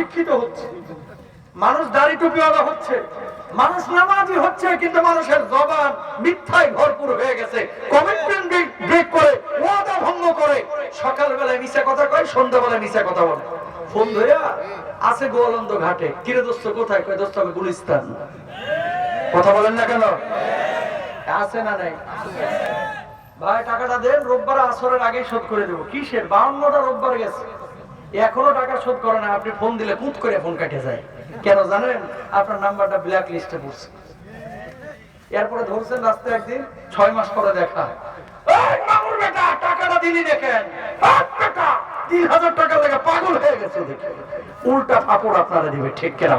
শিক্ষিত হচ্ছে। মানুষ দাড়ি টুপিওয়ালা হচ্ছে। মানুষ নামাজি হচ্ছে, কিন্তু মানুষের জবান মিথ্যায় ভরপুর হয়ে গেছে। কমিটমেন্ট ব্রেক করে, ওয়াদা ভঙ্গ করে। সকালবেলায় কথা কয়, সন্ধ্যাবেলায় কথা বলে। ফোন আছে গোয়ালন্দ ঘাটে। কিরে দোস্ত, কোথায়? কয়, দোস্ত, আমি গুলিস্তান। কথা বলেন না কেন? আছে না নাই? ভাই, টাকাটা দেন, রোববার আসরের আগেই শোধ করে দেবো। কিসের? বাউন্নটা রোববার গেছে। এখনও টাকা শোধ করে না, আপনি ফোন দিলে কুত করে ফোন কাটে যায়। কেন জানেন? আপনার নাম্বারটা ব্ল্যাক লিস্টে পড়ছে। এরপরে ধরছেন রাস্তায় একদিন, ছয় মাস পরে দেখা। উল্টা আপনারা দিবে, ঠিক কেনা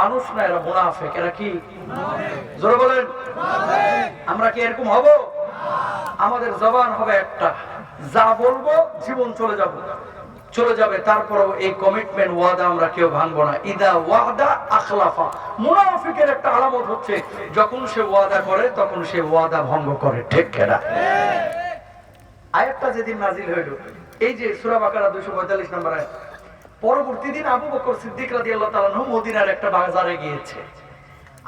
মানুষ না এরা কি? জোরে বলেন। আমরা কি এরকম হব? আমাদের জবান হবে একটা। যা বলব জীবন চলে যাব। চলে যাবে, তারপরেও এই কমিটমেন্ট ওয়াদা আমরা কেউ ভাঙবো না। ইদা ওয়াদা আখলাফা। মুনাফিকের একটা আলামত হচ্ছে, যখন সে ওয়াদা করে, তখন সে ওয়াদা ভঙ্গ করে, ঠিক কেনা? আয়াতটা যেদিন নাজিল হইল, এই যে সূরা বাকারা 245 নম্বর আয়াত, পরবর্তী দিন আবু বকর সিদ্দিক রাদিয়াল্লাহু তাআলা নু মদিনার একটা বাজারে গিয়েছে।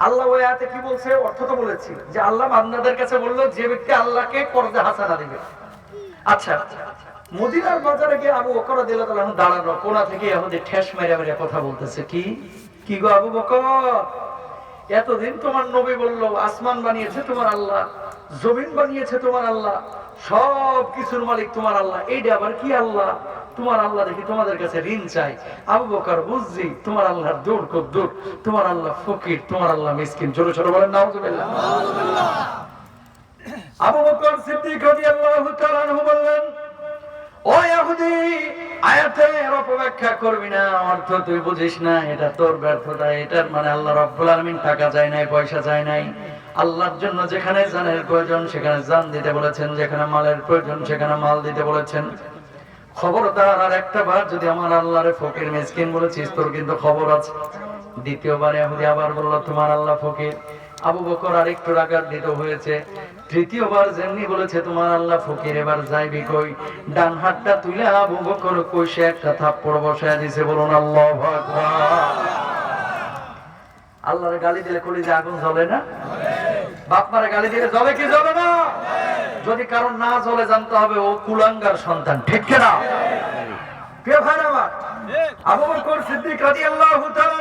আল্লাহ ওই আয়াতে কি বলছে? অর্থ তো বলেছি। যে আল্লাহ বান্দাদের কাছে বলল, যে ব্যক্তি আল্লাহকে করজে হাসানা দিবে। আচ্ছা। মদিনার বাজারে গিয়ে আবু বকর রাদিয়াল্লাহু তাআলা দাঁড়ানো কোনা থেকে আমাদের ঠেস মেরে মেরে কথা বলতেছে, কি? কি গো আবু বকর? এতদিন তোমার নবী বলল, আসমান বানিয়েছে তোমার আল্লাহ, জমিন বানিয়েছে তোমার আল্লাহ সব কিছুর মালিক তোমার আল্লাহ এইটা আবার কি আল্লাহ? তোমার আল্লাহ দেখি তোমাদের কাছে ঋণ চাই। আবু বকর বুঝছি, তোমার আল্লাহর দূর খুব দূর, তোমার আল্লাহ ফকির, তোমার আল্লাহ মিসকিন ছোট ছোট বলেন, নাউজুবিল্লাহ। আবু বকর সিদ্দিক রাদিয়াল্লাহু তাআলা আনহু বললেন, ও ইহুদি অপব্যাখ্যা করবি না, অর্থ তুই বুঝিস না, এটা তোর ব্যর্থতা, এটার মানে আল্লাহ আলামিন টাকা চায় নাই, পয়সা চায় নাই। আল্লাহর জন্য যেখানে জানের প্রয়োজন, সেখানে জান দিতে বলেছেন, যেখানে মালের প্রয়োজন, সেখানে মাল দিতে বলেছেন। খবরদার আর একটা বার যদি আমার আল্লাহরে ফকির, মিসকিন বলেছিস, তোর কিন্তু খবর আছে। দ্বিতীয়বার ইহুদি আবার বলল, তোমার আল্লাহ ফকির। আবু বকর আরেকটু রাগার দিত হয়েছে। তৃতীয়বার যেমনি বলেছে তোমার আল্লাহ ফকির এবার যাইবি কই? ডান হাতটা তুলে আবু বকর কইসে একটা থাপ্পড় বসায় দিছে বলুন আল্লাহ আল্লাহরে গালি দিলে কলি যে আগুন জ্বলে না? বাপ মারে গালি দিলে জ্বলে কি জ্বলে না? যদি কারণ না জ্বলে জানতে হবে ও কুলাঙ্গার সন্তান ঠিক কিনা কে ভাই আমার? আবু বকর সিদ্দিক রাদিয়াল্লাহু তাআলা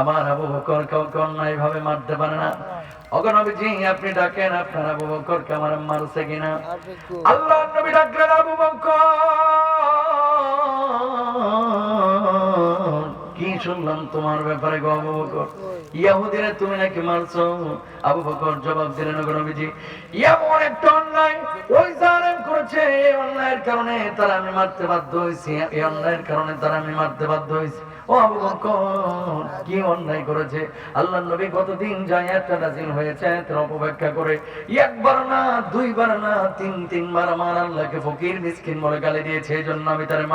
আমার আবু বকর কাউকে অন্যায় ভাবে মারতে পারে না। আপনি ডাকেন, আপনার আবু আমার মারছে কিনা? আল্লাহ নবী ডাকলেন, আবু বকর, কি শুনলাম তোমার ব্যাপারে গো আবু বকর? ইয়াহুদিনে তুমি নাকি মারছো? আবু বকর জবাব দিলেন নবীজি, এমন একটা অন্যায় ওই জালেম করেছে, এই অন্যায়ের কারণে তারা আমি মারতে বাধ্য হয়েছি, এই অন্যায়ের কারণে তারা আমি মারতে বাধ্য হয়েছি। কি অন্যায় করেছে? আল্লাহ নবী কতদিন যায় একটা নাজিল হয়েছে? তার অপব্যাখ্যা করে, একবার না, দুইবার না, তিন, তিনবার আমার আল্লাহকে ফকির, মিসকিন বলে গালি দিয়েছে এই জন্য আমি তারে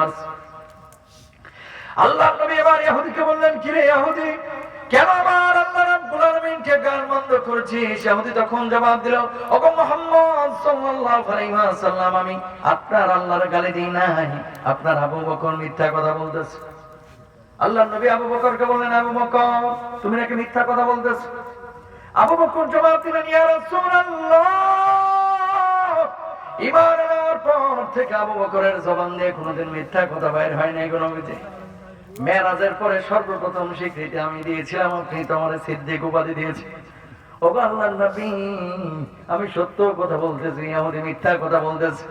আল্লাহ নবী এবার ইহুদিকে বললেন ইহুদি কেন আমার আল্লাহ রাব্বুল আলামিনকে করেছিস? ইহুদি তখন জবাব দিল, ওগো মুহাম্মদ সাল্লাল্লাহু আলাইহি ওয়াসাল্লাম, আমি আপনার আল্লাহর গালি দিই নাই। আপনার আবু বকর মিথ্যা কথা বলতেছে। আল্লাহ নবী আবু বকরকে বললেন, আবু বকর, তুমি নাকি মিথ্যা কথা বলতেছো? আবু বকর জবাব দিলেন, ইয়া রাসূলুল্লাহ। ইমান আনার পর থেকে আবু বকরের জবান দিয়ে কোনোদিন মিথ্যা কথা বাইর হয় নাই কোনো নবীজি। মেরাজের পরে সর্বপ্রথম স্বীকৃতি আমি দিয়েছিলাম, আপনি তো আমার সিদ্দিক উপাধি দিয়েছি আমি সত্য কথা বলতেছি ইহুদি মিথ্যা কথা বলতেছি।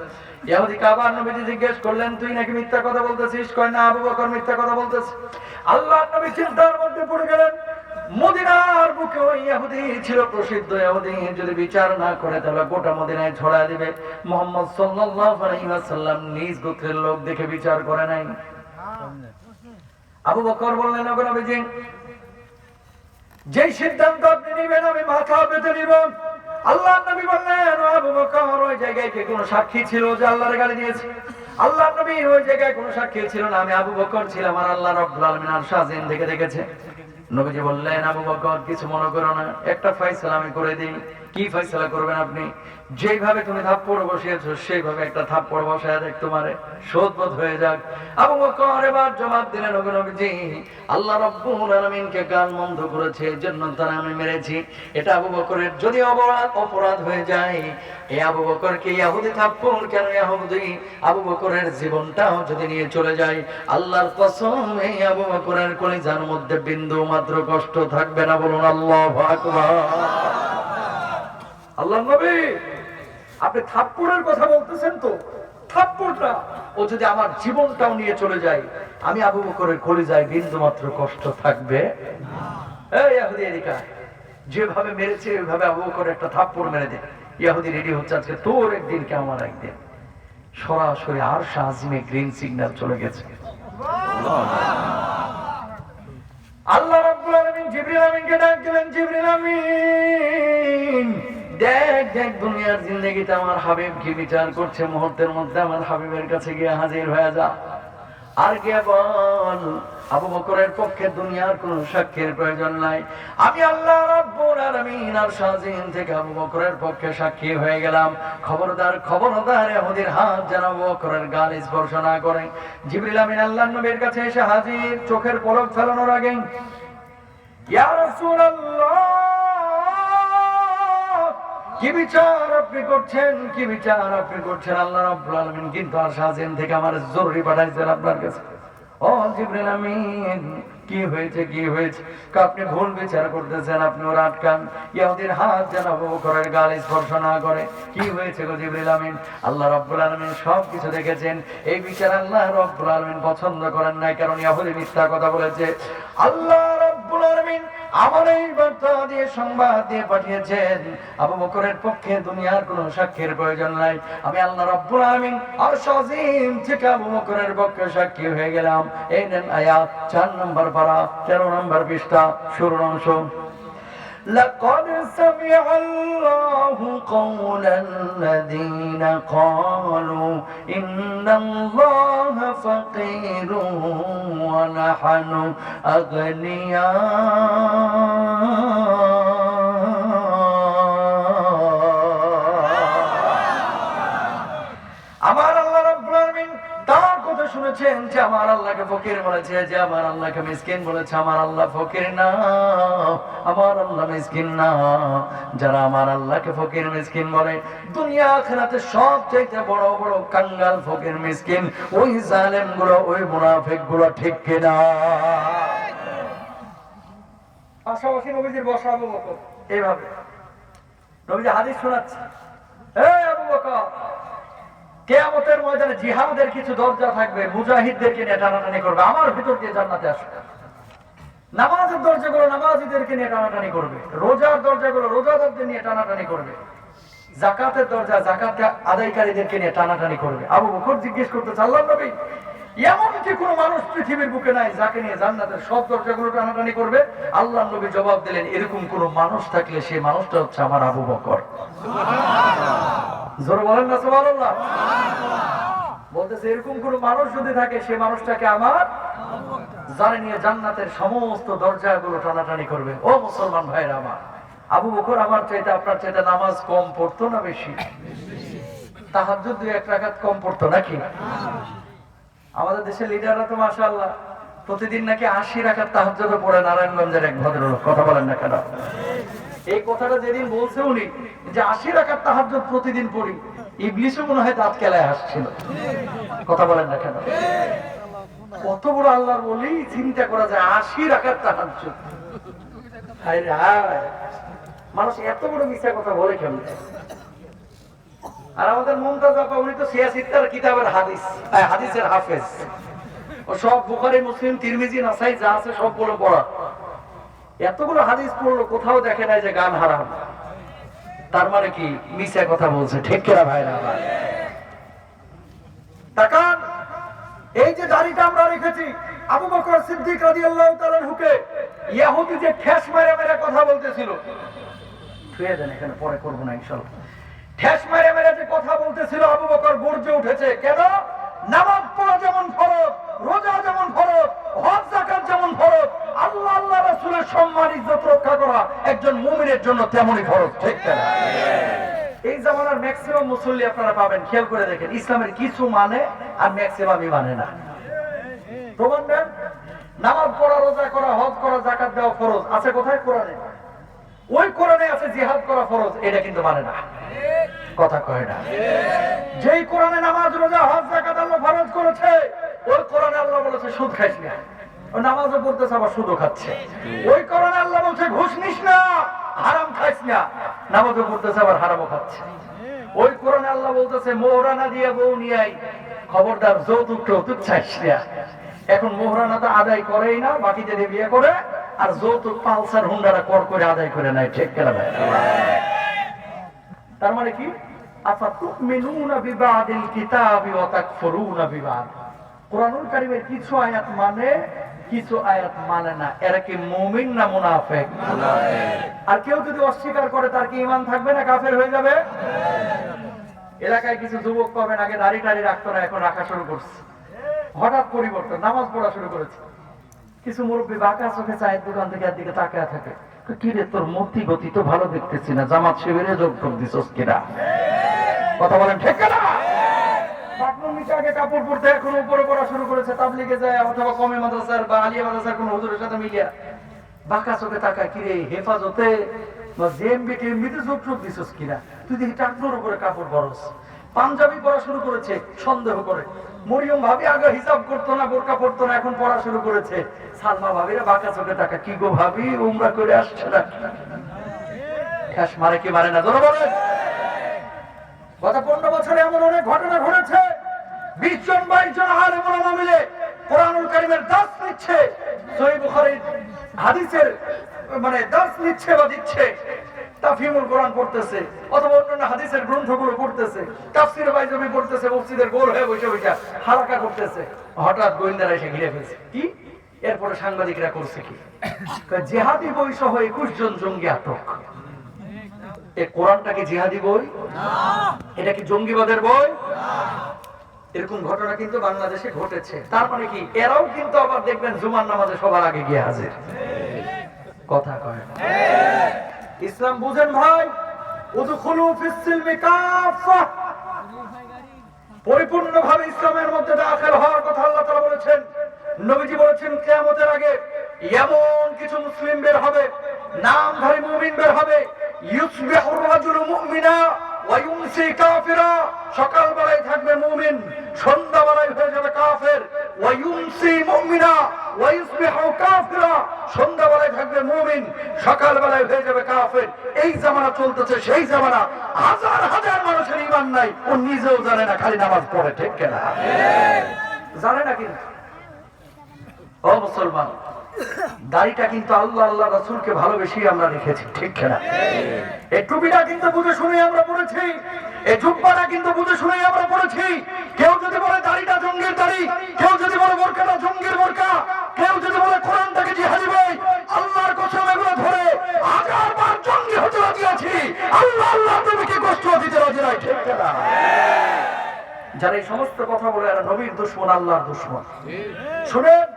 ইহুদি কাবার নবীজি জিজ্ঞেস করলেন, তুই নাকি মিথ্যা কথা বলতেছিস? কয়, না, আবু বকর মিথ্যা কথা বলতেছে। আল্লাহ নবী চিন্তার মধ্যে পড়ে গেলেন। মদিনার বুকে ওই ইহুদি ছিল প্রসিদ্ধ ইহুদি যদি বিচার না করে, তাহলে গোটা মদিনায় ছড়া দিবে। মোহাম্মদ নিজ গোত্রের লোক দেখে বিচার করে নাই। আবু বকর বললেন যেই সিদ্ধান্ত আপনি নিবেন, আমি মাথা পেতে নিব। আল্লাহ নবী বললেন আবু বকর, ওই জায়গায় কে কোনো সাক্ষী ছিল যে আল্লাহর গালি দিয়েছে? আল্লাহ নবী ওই জায়গায় কোনো সাক্ষী ছিল না, আমি আবু বকর ছিলাম আর আল্লাহ রব্বুল আলামিন আর শাহজিন দেখে দেখেছে। নবীজি বললেন, আবু বকর, কিছু মনে করো না, একটা ফয়সালা আমি করে দিই। কি ফয়সালা করবেন আপনি? যেভাবে তুমি থাপ্পড় বসিয়েছো, সেইভাবে একটা থাপ্পড় বসায় দেখ তোমারে। শোধবোধ হয়ে যাক। আবু বকর এবার জবাব দিলেন, ওগো নবীজি, আল্লাহ রব্বুল আলামিনকে গান বন্ধ করেছে, এজন্য তারা আমি মেরেছি। এটা আবু বকরের যদি অপরাধ অপরাধ হয়ে যায় এই আবু বকরকে ইহুদি থাপ্পড় কেন ইহুদি আবু বকরের জীবনটাও যদি নিয়ে চলে যায়, আল্লাহর কসম এই আবু বকরের কলিজার মধ্যে বিন্দু মাত্র কষ্ট থাকবে না বলুন আল্লাহু আকবার। আল্লাহ নবী, আপনি থাপ্পড়ের কথা বলতেছেন তো? থাপ্পড়টা। ও যদি আমার জীবনটাও নিয়ে চলে যায়, আমি আবু বকরের কলিজায় বিন্দু মাত্র কষ্ট থাকবে। যেভাবে মেরেছে ওইভাবে আবু বকর একটা থাপ্পড় মেরে দে ইহুদি রেডি হচ্ছে আজকে, তোর একদিন কে আমার একদিন? সরাসরি আর শাহিমে গ্রিন সিগন্যাল চলে গেছে। আল্লাহ রাব্বুল আলামিন জিবরিল আমিনকে ডাক দিলেন, জিবরিল আমিন। দেখ দেখ দুনিয়ার জিন্দগিতে আমার হাবিব কি বিচার করছে? মুহূর্তের মধ্যে আমার হাবিবের কাছে গিয়ে হাজির হয়ে যা। আর বল, আবু বকরের পক্ষে দুনিয়ার কোন সাক্ষীর প্রয়োজন নাই। আমি আল্লাহ আলামিন আর শাহজিন থেকে আবু বকরের পক্ষে সাক্ষী হয়ে গেলাম। খবরদার খবরদার এহুদির হাত যেন আবু বকরের গাল স্পর্শ না করে। জিবরিল আমিন আল্লাহর নবীর কাছে এসে হাজির, চোখের পলক ফেলানোর আগে ইয়া রাসূলুল্লাহ! কি বিচার আপনি করছেন? কি বিচার আপনি করছেন? আল্লাহ রাব্বুল আলামিন কিন্তু আর শাহজিন থেকে আমার জরুরি পাঠাইছেন আপনার কাছে। ও জিবরিল আমিন, কি হয়েছে কি হয়েছে? আপনি ভুল বিচার করতেছেন, আপনি ওর আটকান। ইহুদির হাত যেন বকরের গাল স্পর্শ না করে। কি হয়েছে গো জিবরিল আমিন? আল্লাহ রাব্বুল আলামিন সব কিছু দেখেছেন। এই বিচার আল্লাহ রাব্বুল আলামিন পছন্দ করেন নাই, কারণ ইহুদি মিথ্যা কথা বলেছে। আল্লাহ আমার এই বার্তা দিয়ে সংবাদ দিয়ে পাঠিয়েছেন আবু বকরের পক্ষে দুনিয়ার কোনো সাক্ষীর প্রয়োজন নাই আমি আল্লাহ রাব্বুল আলামিন আর সাজিম থেকে আবু বকরের পক্ষে সাক্ষী হয়ে গেলাম এই নেন আয়াত চার নম্বর পারা তেরো নম্বর পৃষ্ঠা শুরু অংশ لقد سمع الله قول الذين قالوا إن الله فقير ونحن أغنياء শুনেছেন যে আমার আল্লাহকে ফকির বলেছে যে আমার আল্লাহকে মিসকিন বলেছে আমার আল্লাহ ফকির না। আমার আল্লাহ মিসকিন না। যারা আমার আল্লাহকে ফকির মিসকিন বলে দুনিয়া আখিরাতে সব চাইতে বড় বড় কাঙ্গাল ফকির মিসকিন ওই জালেমগুলো ওই মুনাফিকগুলো ঠিক কিনা? পাশাপাশি নবীজির বসাবো মতো এইভাবে। নবীজি হাদিস শোনাচ্ছে। এই আবু বকর কেয়ামতের ময়দানে জিহাদের কিছু দরজা থাকবে, মুজাহিদদেরকে নিয়ে টানাটানি করবে, আমার ভিতর দিয়ে জান্নাতে আসবে। নামাজের দরজাগুলো নামাজিদেরকে নিয়ে টানাটানি করবে, রোজার দরজাগুলো রোজাদারদের নিয়ে টানাটানি করবে, জাকাতের দরজা জাকাত আদায়কারীদেরকে নিয়ে টানাটানি করবে। আবু বকর জিজ্ঞেস করতে চাল্লাম নবী এমন কি কোনো মানুষ পৃথিবীর বুকে নাই যাকে নিয়ে জান্নাতের সব দরজাগুলো টানাটানি করবে? আল্লাহ নবী জবাব দিলেন, এরকম কোন মানুষ থাকলে সেই মানুষটা হচ্ছে আমার আবু বকর। জোরে বলেন না, সুবহানাল্লাহ। বলতেছে, এরকম কোন মানুষ যদি থাকে সেই মানুষটাকে আমার জানে নিয়ে জান্নাতের সমস্ত দরজাগুলো টানাটানি করবে। ও মুসলমান ভাইরা আমার, আবু বকর আমার চাইতে, আপনার চাইতে নামাজ কম পড়তো না বেশি? তাহাজ্জুদ দুই এক রাকাত কম পড়তো নাকি? আমাদের দেশের লিডাররা তো মাশাআল্লাহ, প্রতিদিন নাকি আশি রাখার তাহাজ্জুদও পড়ে নারায়ণগঞ্জের এক ভদ্রলোক, কথা বলেন না কেন? এই কথাটা যেদিন বলছে উনি, যে আশি রাখার তাহাজ্জুদ প্রতিদিন পড়ি ইবলিশও মনে হয় দাঁত কেলায় আসছিল কথা বলেন না কেন? কত বড় আল্লাহর বলি চিন্তা করা যায়, আশি রাখার হায়। মানুষ এত বড় মিথ্যা কথা বলে কেমন? আর আমাদের মমতাজ উনি তো কিতাবের হাদিস হাদিসের হাফেজ। ও সব বুখারি, মুসলিম, তিরমিজি, নাসাই, যা আছে সবগুলো পড়া। এতগুলো হাদিস পড়ল, কোথাও দেখে নাই যে গান হারাম। তার মানে কি? মিশা কথা বলছে। ঠিক কিনা ভাইরা? তাকান। এই যে দাড়িটা আমরা রেখেছি, আবু বকর সিদ্দিক রাদিয়াল্লাহু তাআলা হুকে যে ঠেস মেরে মেরে কথা বলতেছিল। দেন, এখানে পরে করব না ইনশাল্লাহ ঠেস মেরে মেরে যে কথা বলতেছিল, আবু বকর গর্জে উঠেছে। কেন? নামাজ পড়া যেমন ফরজ, রোজা যেমন ফরজ, হজ যেমন ফরজ, আল্লাহ আল্লাহ রাসূলের সম্মান, ইজ্জত রক্ষা করা। একজন মুমিনের জন্য তেমনই ফরজ, ঠিক না? এই জামানার ম্যাক্সিমাম মুসল্লি আপনারা পাবেন, খেয়াল করে দেখেন, ইসলামের কিছু মানে আর ম্যাক্সিমামই মানে না। প্রমাণ দেন, নামাজ পড়া, রোজা করা, হজ করা জাকাত দেওয়া ফরজ, আছে কোথায়? কোরআনে। ওই কোরআনে আছে জিহাদ করা ফরজ, এটা কিন্তু মানে না। কথা কয় না। যেই কোরআনে নামাজ, রোজা, হজ জাকাত আল্লাহ ফরজ করেছে, ওই কোরআনে আল্লাহ বলেছে, সুদ খাইস না। নামাজও পড়তেছে, আবার সুদও খাচ্ছে। ওই কোরআনে আল্লাহ বলছে, ঘুষ নিস না, হারাম খাইস না। নামাজও পড়তেছে, আবার হারামও খাচ্ছে। ওই কোরআনে আল্লাহ বলতেছে মোহরানা দিয়ে বউ নিয়ে খবরদার, যৌতুক, টৌতুক চাইস না। এখন মোহরানা তো আদায় করেই না, বাকি যদি বিয়ে করে, আর যৌতুক, পালসার, হুন্ডারা কর করে আদায় করে নাই ঠিক কেনা ভাই? তার মানে কি? আফাতুমিনুনা বিবাদিল কিতাবি ওয়া তাকফুরুনা বিবাদ। কোরআনুল কারিমের কিছু আয়াত মানে কিছু আয়াত মানে না। এরা কি মুমিন না মুনাফেক? আর কেউ যদি অস্বীকার করে তার কি ঈমান থাকবে না কাফের হয়ে যাবে? এলাকায় কিছু যুবক পাবেন আগে দাড়ি টাড়ি রাখতো না এখন রাখা শুরু করছে। হঠাৎ পরিবর্তন নামাজ পড়া শুরু করেছে। কিছু মুরব্বী বাঁকা চোখে চায়ের দোকান থেকে একদিকে তাকায় থাকে। কি রে তোর মূর্তি গতি তো ভালো দেখতেছি না জামাত শিবিরে যোগ করে দিছস কিনা? কথা বলেন ঠিক না আগে কাপড় পরতে এখন উপরে পড়া শুরু করেছে, তাবলিগে যায় অথবা কমে মাদ্রাসার বা আলিয়া মাদ্রাসার কোন হুজুরের সাথে মিলিয়া বাঁকা চোখে তাকায় কি রে হেফাজতে বা জেএমবি টেএমবিতে যোগ যোগ দিছস কিনা তুই দেখি টাকনোর উপরে কাপড় বরস পাঞ্জাবি পড়া শুরু করেছে, সন্দেহ করে। মরিয়ম ভাবি আগে হিসাব করতো না বোরকা পড়তো না, এখন পড়া শুরু করেছে। সালমা ভাবিরা বাঁকা চোখে তাকা কি গো ভাবি, উমরা করে আসছে না? খ্যাস মারে কি মারে না? ধরো বলেন। গত পনেরো বছরে এমন অনেক ঘটনা ঘটেছে। বিশ জন বাইশ জন আলেম ওলামা মিলে কোরআনুল কারিমের দাস নিচ্ছে, সহি বুখারীর হাদিসের মানে দাস নিচ্ছে বা দিচ্ছে, তাফহিমুল কোরআন পড়তেছে, অথবা অন্যান্য হাদিসের গ্রন্থগুলো পড়তেছে, তাফসির বাইজবি পড়তেছে, মসজিদের গোল হয়ে বসে বসে হালাকা করতেছে, হঠাৎ গোয়েন্দারা এসে ঘিরে ফেলছে। কি? এরপরে সাংবাদিকরা করছে কি? জেহাদি বই সহ একুশ জন জঙ্গি আটক। এ কোরআনটা কি জিহাদি বই? এটা কি জঙ্গিবাদের বই? এরকম ঘটনা কিন্তু বাংলাদেশে ঘটেছে। তার মানে কি? এরাও কিন্তু আবার দেখবেন জুমার নামাজে সবার আগে গিয়ে হাজির। কথা কয় ইসলাম বুঝেন ভাই পরিপূর্ণভাবে ইসলামের মধ্যে দাখিল হওয়ার কথা আল্লাহ তাআলা বলেছেন। নবীজি বলেছেন, কিয়ামতের আগে এমন কিছু মুসলিম বের হবে, নামধারী মুমিন বের হবে। ইউসবিহুর রাজুলু মুমিনা ওয়া ইউমসি কাফিরা। সকালবেলায় থাকবে মুমিন। সন্ধ্যাবেলায় হয়ে যাবে কাফের। ওয়া মুমিনা ওয়া কাফিরা। সন্ধ্যাবেলায় থাকবে মুমিন সকালবেলায় হয়ে যাবে কাফের। এই জামানা চলতেছে সেই জামানা। হাজার হাজার মানুষের নাই ও নিজেও জানে না খালি নামাজ পড়ে ঠিক কেনা? জানে না কিন্তু। ও মুসলমান দাড়িটা কিন্তু আল্লাহ আল্লাহ রাসূলকে ভালোবেসে আমরা রেখেছি ঠিক খেলা এই টুপিটা কিন্তু বুঝে শুনে আমরা পড়েছি এই জুব্বাটা কিন্তু বুঝে শুনে আমরা পড়েছি। কেউ যদি বলে দাড়িটা জঙ্গির দাড়ি কেউ যদি বলে বোরকাটা জঙ্গির বোরকা কেউ যদি বলে কোরআনটাকে জিহাদি বই আল্লাহর কসম এগুলো ধরে হাজার বার জঙ্গি হতে রাজি আছি। আল্লাহ আল্লাহ তুমি কি কষ্ট দিতে রাজি নাই ঠিক খেলা যারা এই সমস্ত কথা বলে এরা নবীর দুশ্মন আল্লাহর দুশ্মন। শুনেন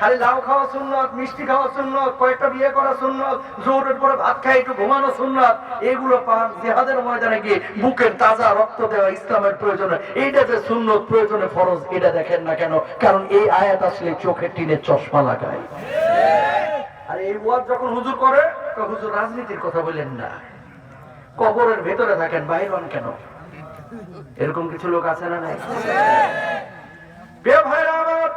খালি লাউ খাওয়া সুন্নত, মিষ্টি খাওয়া সুন্নত, কয়েকটা বিয়ে করা সুন্নত জোরের পরে ভাত খাই একটু ঘুমানো সুন্নত, এগুলো পান জেহাদের ময়দানে গিয়ে বুকের তাজা রক্ত দেওয়া ইসলামের প্রয়োজনে, এইটা যে সুন্নত প্রয়োজনে ফরজ, এটা দেখেন না কেন? কারণ এই আয়াত আসলে চোখের টিনে চশমা লাগায়। আর এই ওয়াজ যখন হুজুর করে, তো হুজুর রাজনীতির কথা বলেন না। কবরের ভেতরে থাকেন, বাইর হন কেন? এরকম কিছু লোক আছে না নাই? প্রিয় ভাইরা আমার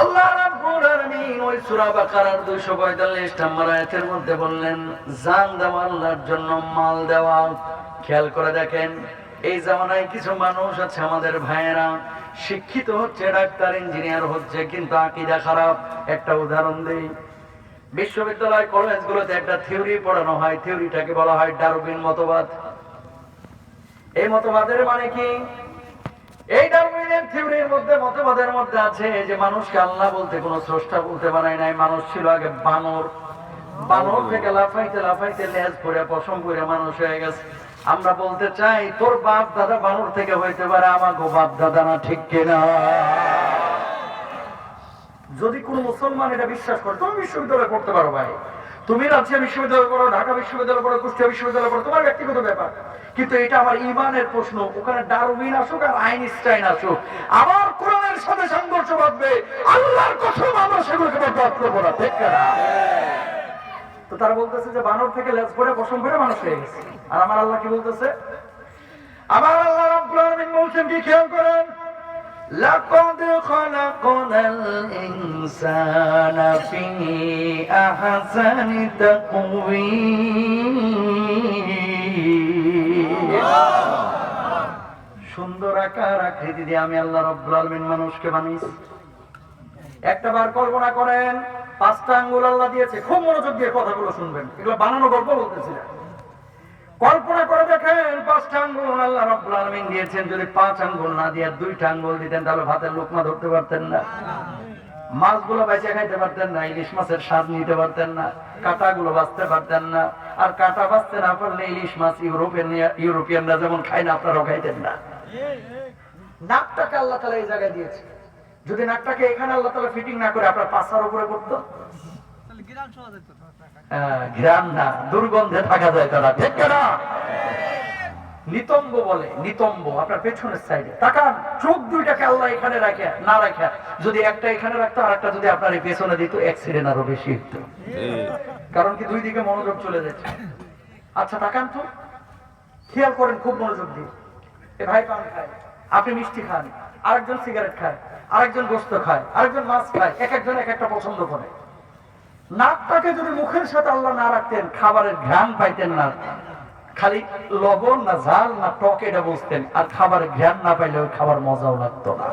আল্লাহ রাব্বুল আলামিন ওই সূরা বাকারার 245 নম্বর আয়াতের মধ্যে বললেন, জান দেওয়া আল্লাহর জন্য, মাল দেওয়া। খেয়াল করে দেখেন, এই জামানায় কিছু মানুষ আছে আমাদের ভাইয়েরা, শিক্ষিত হচ্ছে, ডাক্তার, ইঞ্জিনিয়ার হচ্ছে, কিন্তু আকীদা খারাপ। একটা উদাহরণ দেই, বিশ্ববিদ্যালয়, কলেজগুলোতে একটা থিওরি পড়ানো হয়, থিওরিটাকে বলা হয় ডারউইন মতবাদ। এই মতবাদের মানে কি? এই ডারউইনের থিওরির মধ্যে মতবাদের মধ্যে আছে যে মানুষকে আল্লাহ বলতে কোনো স্রষ্টা বলতে নাই। মানুষ ছিল আগে বানর। বানর থেকে লাফাইতে লাফাইতে লেজ পশম করে মানুষ হয়ে গেছে। আমরা বলতে চাই তোর বাপ দাদা বানর থেকে হইতে পারে আমাকে বাপ দাদা না ঠিক কিনা? যদি কোন মুসলমান এটা বিশ্বাস করে তুমি বিশ্ববিদ্যালয়ে পড়তে পারো ভাই। তুমি রাজশাহী বিশ্ববিদ্যালয় পড়ো, ঢাকা বিশ্ববিদ্যালয় পড়ো, কুষ্টিয়া বিশ্ববিদ্যালয় পড়ো, তোমার ব্যক্তিগত ব্যাপার। কিন্তু এটা আমার ইমানের প্রশ্ন, ওখানে ডারউইন আসুক আর আইনস্টাইন আসুক। আমার কোরআনের সাথে সংঘর্ষ বাঁধবে, আল্লাহর কসম আমরা সেগুলোকে বরবাদ করব না, ঠিক না? তো তারা বলতেছে যে বানর থেকে লেজ পরে পশম করে মানুষ হয়ে গেছে। আর আমার আল্লাহ কি বলতেছে? আমার আল্লাহ রাব্বুল আলামিন বলছেন, কি খেয়াল করেন? لقد خلقنا الإنسان في أحسن تقويم সুন্দর আকার আকৃতি দিয়ে আমি আল্লাহ রব্বুল আলামিন মানুষকে বানিয়েছি একটা বার কল্পনা করেন পাঁচটা আঙ্গুল আল্লাহ দিয়েছে খুব মনোযোগ দিয়ে কথাগুলো শুনবেন এগুলো বানানো গল্প বলতেছিলেন কল্পনা করে দেখেন, পাঁচটা আঙ্গুল আল্লাহ রব্বুল আলামিন দিয়েছেন। যদি পাঁচ আঙ্গুল না দিয়ে দুইটা আঙ্গুল দিতেন, তাহলে ভাতের লোকমা ধরতে পারতেন না। মাছগুলো বেঁচে খাইতে পারতেন না, ইলিশ মাছের স্বাদ নিতে পারতেন না, কাঁটাগুলো বাঁচতে পারতেন না। আর কাঁটা বাঁচতে না পারলে ইলিশ মাছ ইউরোপিয়ান ইউরোপিয়ানরা যেমন খায় না, আপনারাও খাইতেন না। নাকটাকে আল্লাহ তালা এই জায়গায় দিয়েছে। যদি নাকটাকে এখানে আল্লাহ তালা ফিটিং না করে আপনার পাশার উপরে করতো? ঘ্রাণ না দুর্গন্ধে থাকা যায় তারা ঠিক না নিতম্ব বলে নিতম্ব আপনার পেছনের সাইডে তাকান চোখ দুইটাকে আল্লাহ এখানে রাখে না রাখে। যদি একটা এখানে রাখতো আর একটা যদি আপনার এই পেছনে দিত অ্যাক্সিডেন্ট আরও বেশি হতো কারণ কি দুই দিকে মনোযোগ চলে যাচ্ছে। আচ্ছা তাকান তো। খেয়াল করেন খুব মনোযোগ দিয়ে। এ ভাই পান খায় আপনি মিষ্টি খান আরেকজন সিগারেট খায় আরেকজন গোস্ত খায় আরেকজন মাছ খায় এক একজন এক একটা পছন্দ করে। নাকটাকে যদি মুখের সাথে আল্লাহ না রাখতেন, খাবারের ঘ্রাণ পাইতেন না। খালি লবণ না ঝাল না টক এটা বুঝতেন, আর খাবারের ঘ্রাণ না পাইলে ওই খাবার মজাও লাগতো না।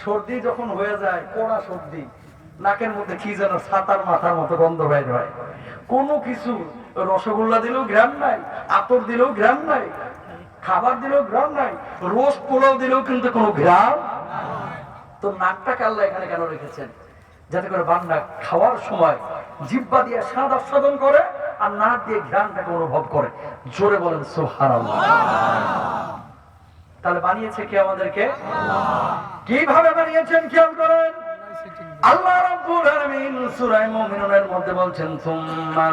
সর্দি যখন হয়ে যায়, কোড়া সর্দি, নাকের মধ্যে কি যেন ছাতার মাথার মতো গন্ধ বাইর হয়। কোনো কিছু, রসগোল্লা দিলেও ঘ্রাণ নাই, আতর দিলেও ঘ্রাণ নাই, খাবার দিলেও ঘ্রাণ নাই, রোজ পোলাও দিলেও কিন্তু কোনো ঘ্রাণ তো নাকটাকে আল্লাহ এখানে কেন রেখেছেন? যাতে করে বান্দা খাওয়ার সময় জিব্বা দিয়ে স্বাদ আস্বাদন করে আর নাক দিয়ে ঘ্রাণটাকে অনুভব করে। জোরে বলেন সোহার তাহলে বানিয়েছে কে আমাদেরকে? কীভাবে বানিয়েছেন খেয়াল করেন? আল্লাহ রাব্বুল আলামিন সূরা মুমিনুনের মধ্যে বলছেন, সুম্মা